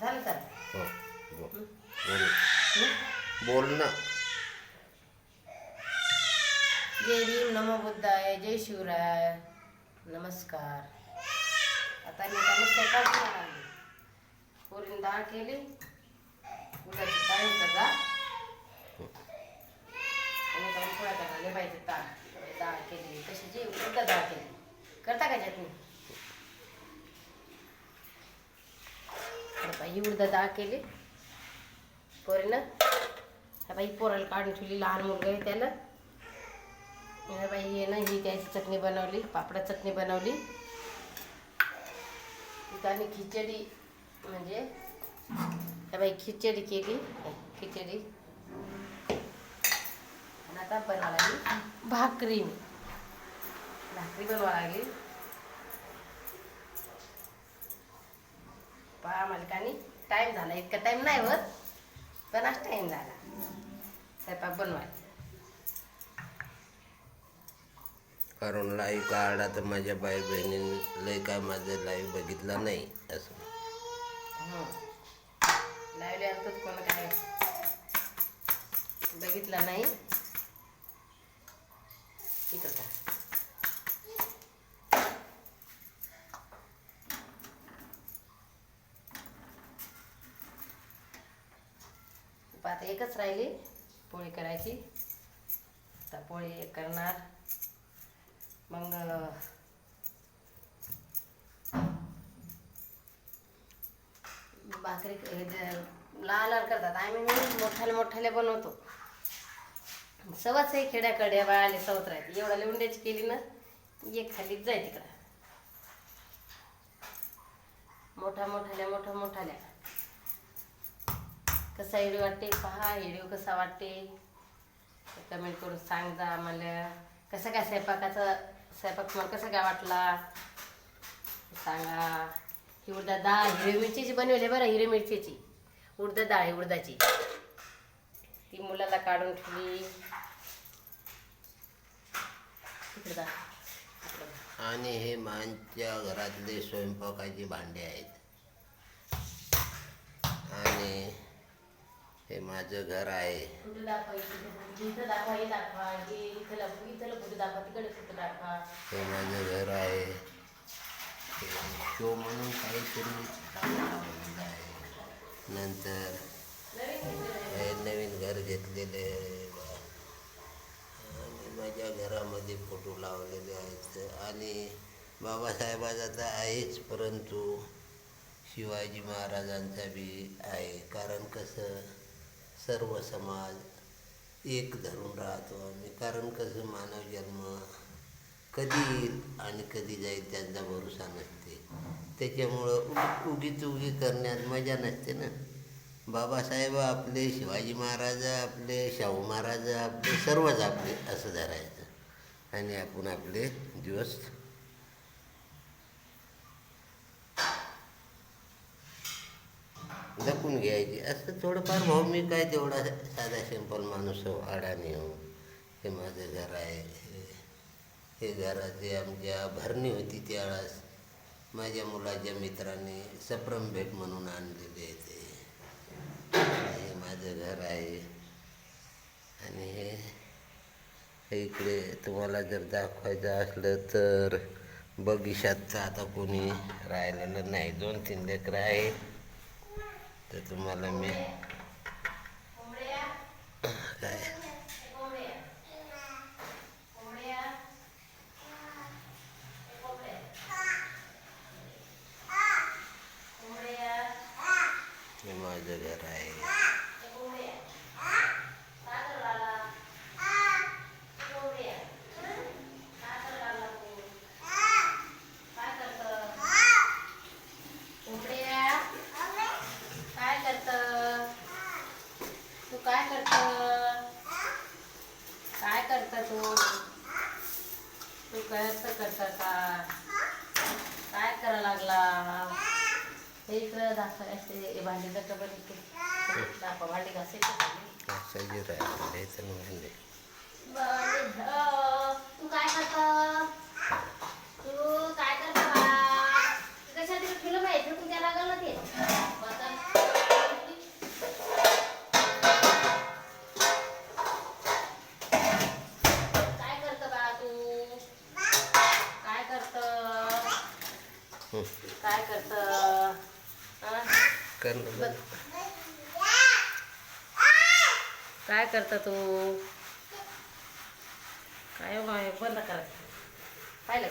झालं तर हो बोल. ना. जय भीम नमो बुद्धाय जय शिवराय. नमस्कार. आता मी त्यांना स्वयंपाक करायला लागली पोरीने डाळ केली. उद्याची डाळ डाळ आणि काही पोळ्या करायला पाहिजे डाळ डाळ केली. कशाची उद्या डाळ केली. करता का चटणी? तर बाई उडदा डाळ केली पोरीनं ह्या बाई पोराला काढून ठेवली लहान मुलगा आहे त्याला. ह्या बाई हे ना ही त्याची चटणी बनवली पापडा चटणी बनवली. आणि खिचडी म्हणजे ह्या बाई खिचडी केली खिचडी. आणि आता बनवा लागली भाकरी भाकरी बनवा लागली. पहा मालकानी टाईम झाला. इतका टाईम नाही होत पण आज टाईम झाला. स्वयंपाक बनवायला कारण लाईव्ह काढला तर माझ्या बाई बहिणीने लय काय माझं लाईव्ह बघितला नाही असं. लावले आणतात कोण काय? बघितलं नाही. इकडं का आता एकच राहिली. पोळी करायची. आता पोळी एक करणार. मग भाकरी लहान लहान लाल लाल करतात. आम्ही मोठ्याला मोठ्याले बनवतो. सवच आहे खेड्याकडे बाळाले सवत राहते. एवढ्या लिंड्याची केली ना एक खालीच जाय तिकडं. मोठा मोठाल्या मोठ्या मोठाल्या कसा व्हिडिओ वाटते? पहा व्हिडिओ कसा वाटते? कमेंट करून सांग जा आम्हाला. कसं काय स्वयंपाकाचा स्वयंपाक तुम्हाला कसं काय वाटला? सांगा. ही उडदा डाळ हिरवी मिरचीची बनवली बरं हिरवी मिरचीची. उडदा डाळ आहे उडदाची. ती मुलाला काढून ठेवली. आणि हे माझ्या घरातले स्वयंपाकाचे भांडे आहेत. आणि हे माझं घर आहे. कुठं दाखवा इथे इथं दाखवा हे दाखवा. हे इथं दाखवा इथं कुठं दाखवा. तिकडे कुठं दाखवा? हे माझं घर आहे. शो म्हणून काहीतरी आहे नंतर हे नवीन घर घेतलेले आहे. आणि माझ्या घरामध्ये फोटो लावलेले आहेत. आणि बाबासाहेबाचा तर आहेच परंतु शिवाजी महाराजांचा बी आहे. कारण कसं? सर्व समाज एक धरून राहतो आम्ही. कारण कसं मानव जन्म कधी येईल आणि कधी जाईल त्यांचा भरोसा नसते. त्याच्यामुळं उगीच उगी करण्यात मजा नसते ना. बाबासाहेब आपले शिवाजी महाराज आपले शाहू महाराज आपले सर्वच आपले असं धरायचं. आणि आपण आपले दिवस जपून घ्यायची. असं थोडंफार भाऊ मी काय तेवढा साधा सिंपल माणूस हो अडाणी हो. हे माझं घर आहे. हे- घराचे आमच्या भरणी होती त्यावेळेस माझ्या मुलाच्या मित्राने सप्रम भेट म्हणून आणलेले आहे ते. हे माझं घर आहे. आणि हे इकडे तुम्हाला जर दाखवायचं असलं तर बगिशातचं आता कोणी राहिलेलं नाही. दोन तीन लेकरं आहे तर तुम्हाला मी काय माझं घर आहे कोंबड्या सागर लाला कोंबड्या सागर लाला काय करतं कोंबड्या काय करतं तू काय करतं काय करतं तू? तू कसं करतं का? काय करा लागला? हे इकडं दाखवा असे हे भांडी दाखवा बरं इथे. दाखवा भांडी घासायची. तू काय करतं? काय करत. काय करता तू? काय बाय, बंद करा. पाहिलं.